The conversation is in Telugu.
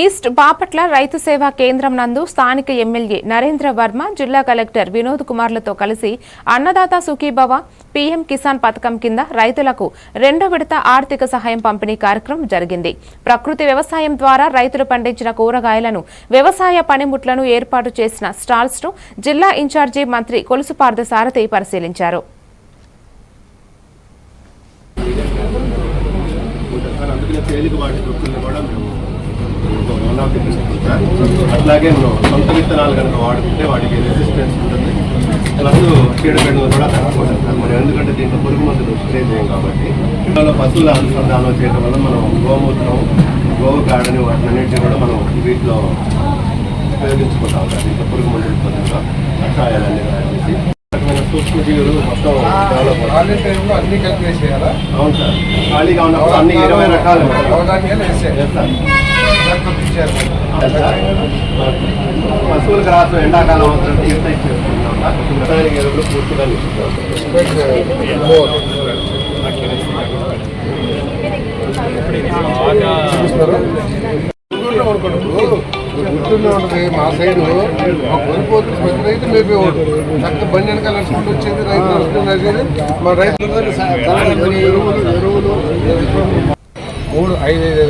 ఈస్ట్ బాపట్ల రైతు సేవా కేంద్రం నందు స్థానిక ఎమ్మెల్యే నరేంద్ర వర్మ జిల్లా కలెక్టర్ వినోద్ కుమార్లతో కలిసి అన్నదాత సుఖీభవ పీఎం కిసాన్ పథకం కింద రైతులకు రెండో విడత ఆర్థిక సహాయం పంపిణీ కార్యక్రమం జరిగింది. ప్రకృతి వ్యవసాయం ద్వారా రైతులు పండించిన కూరగాయలను వ్యవసాయ పనిముట్లను ఏర్పాటు చేసిన స్టాల్స్ను జిల్లా ఇన్ఛార్జి మంత్రి కొలుసు పార్థసారథి పరిశీలించారు. అందుకనే కూడా మేము విత్తనాలు ఆఫ్ అట్లాగే మనం సొంత విత్తనాలు కనుక వాడుకుంటే వాటికి రెసిస్టెన్స్ ఉంటుంది. ప్లస్ చీడపీడలు కూడా తక్కువ ఉంటుంది మనం ఎందుకంటే దీంట్లో పురుగు మందులు స్ప్రే చేయం కాబట్టి. ఇంట్లో పశువుల అనుసంధానం చేయడం వల్ల మనం గోమూత్రం గోవు కాడని వాటినన్నింటినీ కూడా మనం వీటిలో ఉపయోగించుకుంటాం. దీంట్లో పురుగు మందులు పొందుగా మొత్తం డెవలప్. ఖాళీ టైంలో అన్ని కలిపి చేయాలా? అవును సార్. ఖాళీగా ఉన్నప్పుడు అన్ని ఇరవై రకాలు. పశువులకు రాత్రి ఎండాకాలం అవసరం తీర్థ ఇచ్చేస్తున్నాం ఎరువులు పూర్తిగా నిషిద్ధం. గుర్తుండే ఉంటుంది మా సైడ్ కొనిపోతుంది ప్రతి రైతు మేపేవాడు చక్క బండి వెనకాల నడుచుకుంటూ వచ్చేది రైతు నడుచుకుంటూ నడిచేది. మా రైతులు ఎరువులు ఎరువులు మూడు ఐదు ఐదు